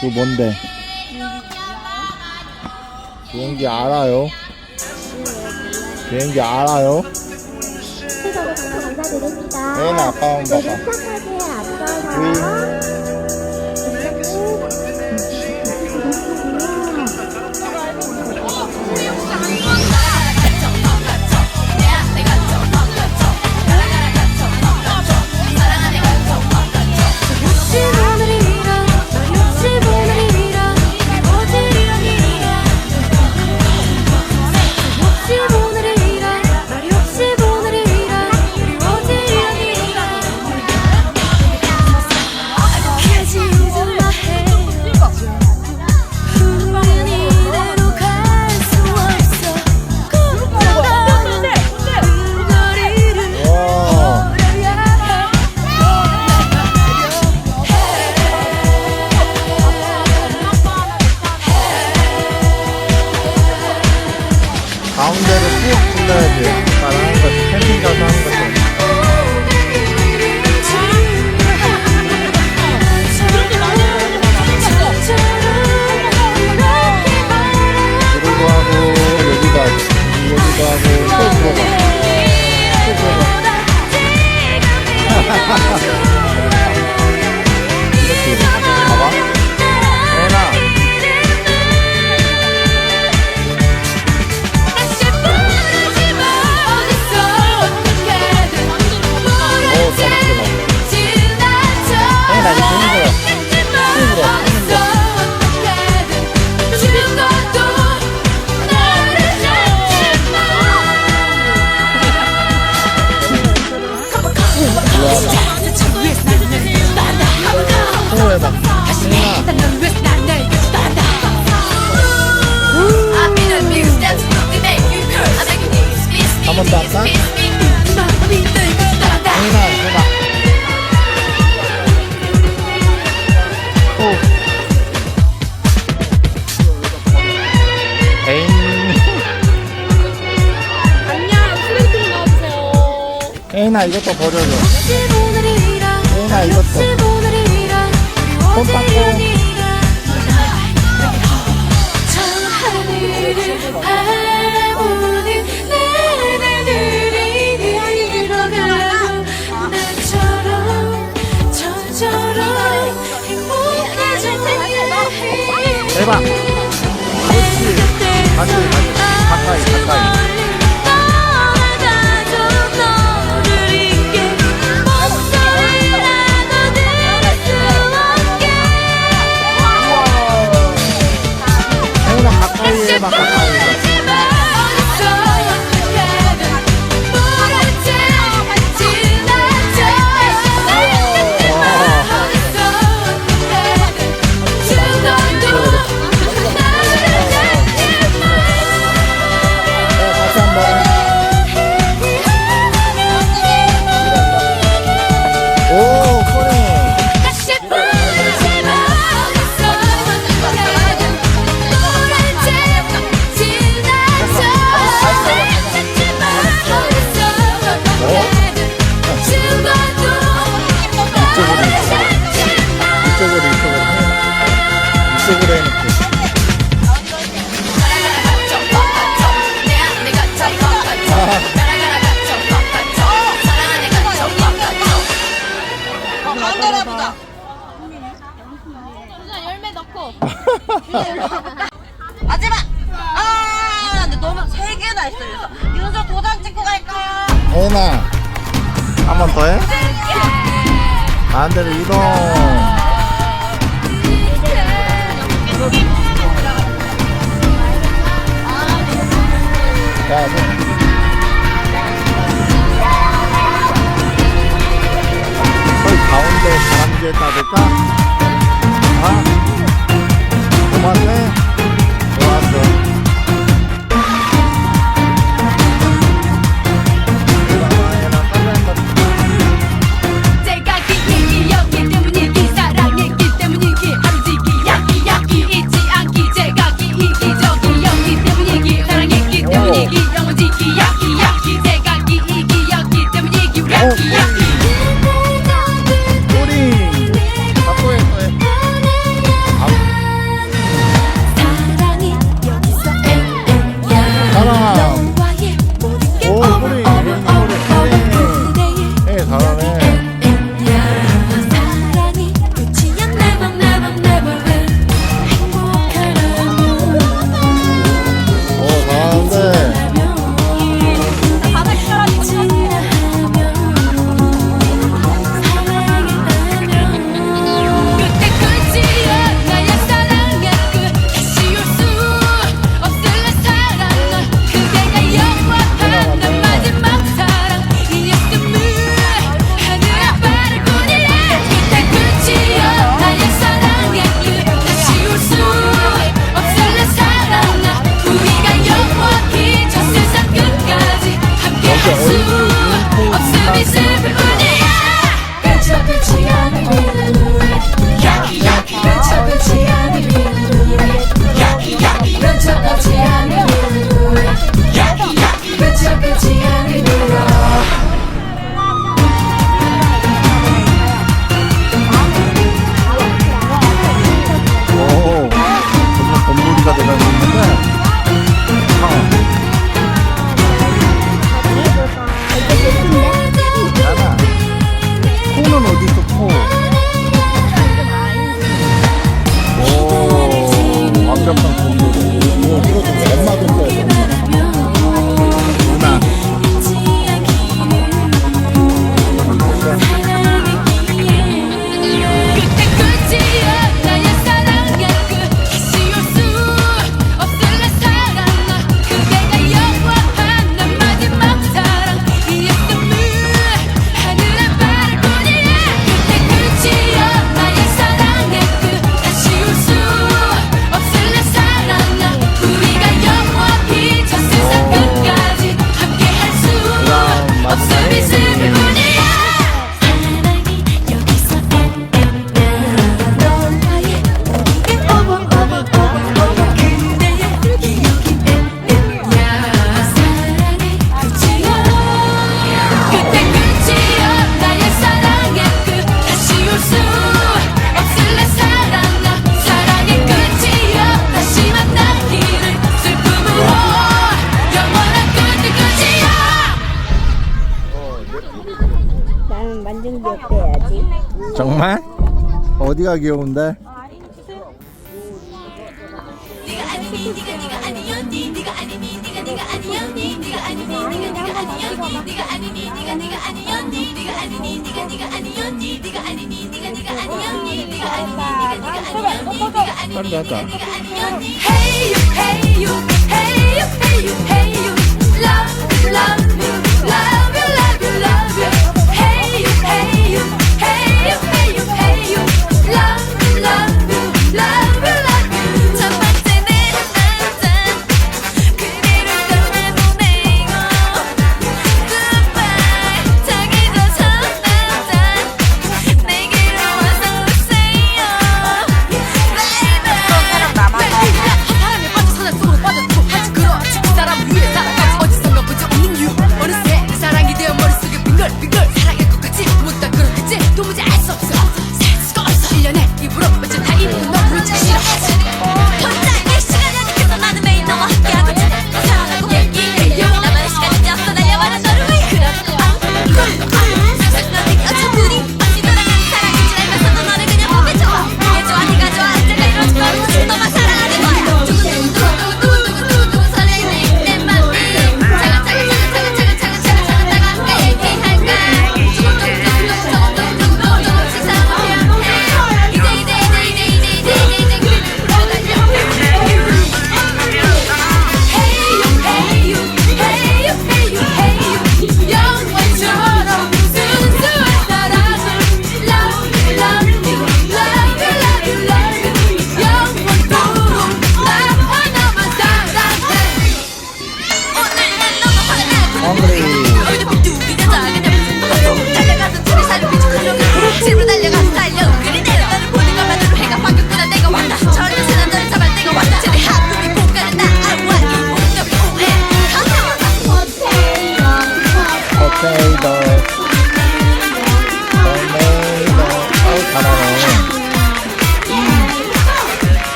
그 뭔데? 비행기 알아요? 비행기 알아요? 감사드립니다. 혜인아 아빠 한번 봐봐 착하게 앞서서 이것도 버려줘. 혜인아 이것도. 손 닦고. 해봐 그렇지. 가까이 가까이 마지막! 아, 근데 너무 세 개나 했어. 그래서 윤서 도장 찍고 갈까요? 혜인아 한번 더 해? 반대로 이동 야, 너. 거기 가운데 다람쥐에다 대까 Joy. 머리가 귀여운데. 딴데 할까? Hey you, hey you, hey you, hey you, hey you, love, love you, love.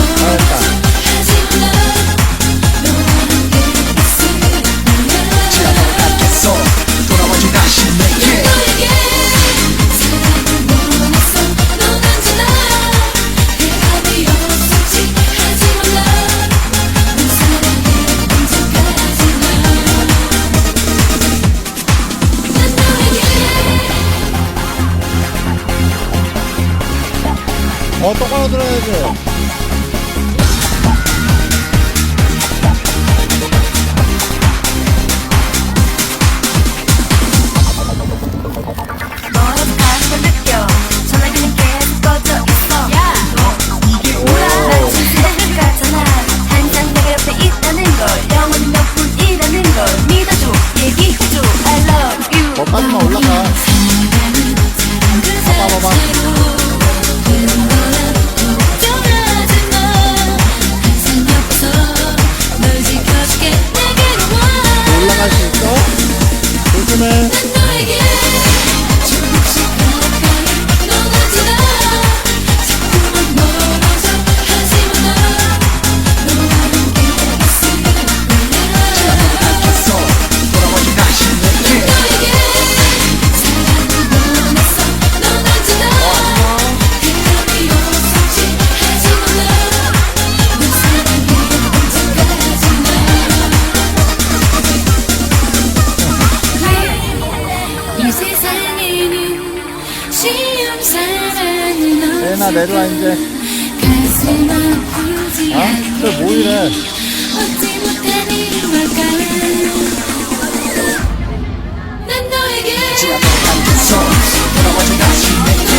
哎呀！ 내려와 이제. 어? 아저 뭐이래. 난 너에게 지나가는 돌아오지 다시 내게